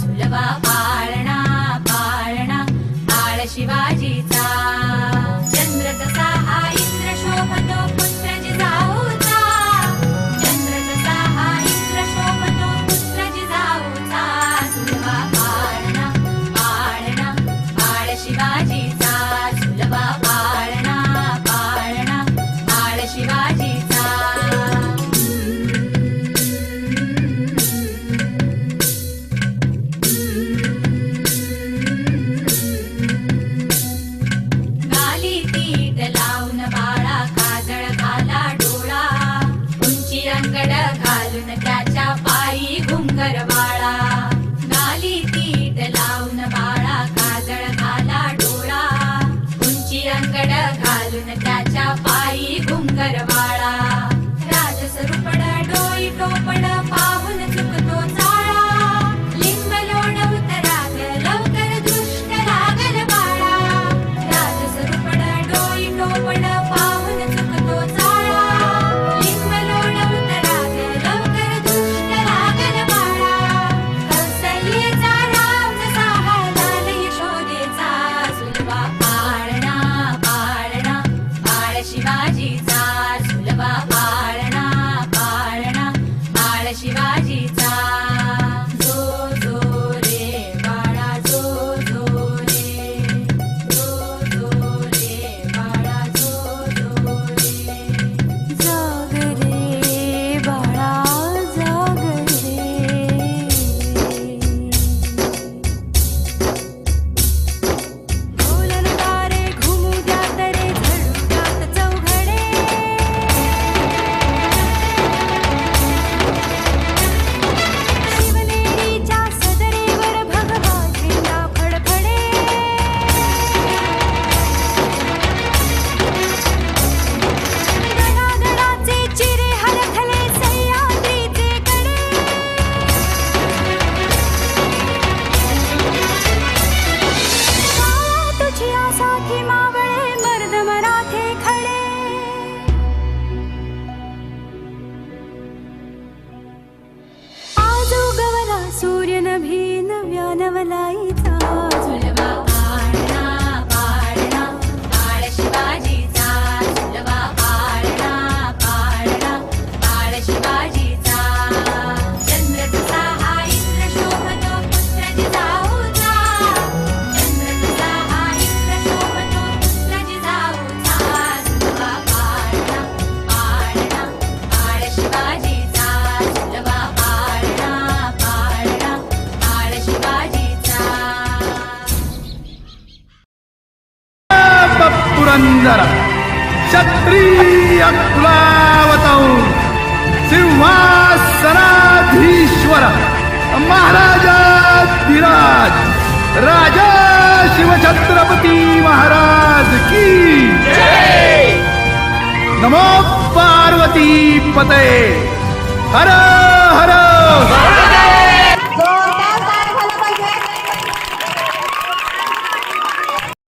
सुलभा शिवाजीचा. झुलवा पाळणा पाळणा पाळ शिवाजी पुरंदर। क्षत्रिय कुलावतौ सिंहासनाधीश्वर महाराजाधिराज राजा शिवछत्रपती महाराज की नमो पार्वती पते हर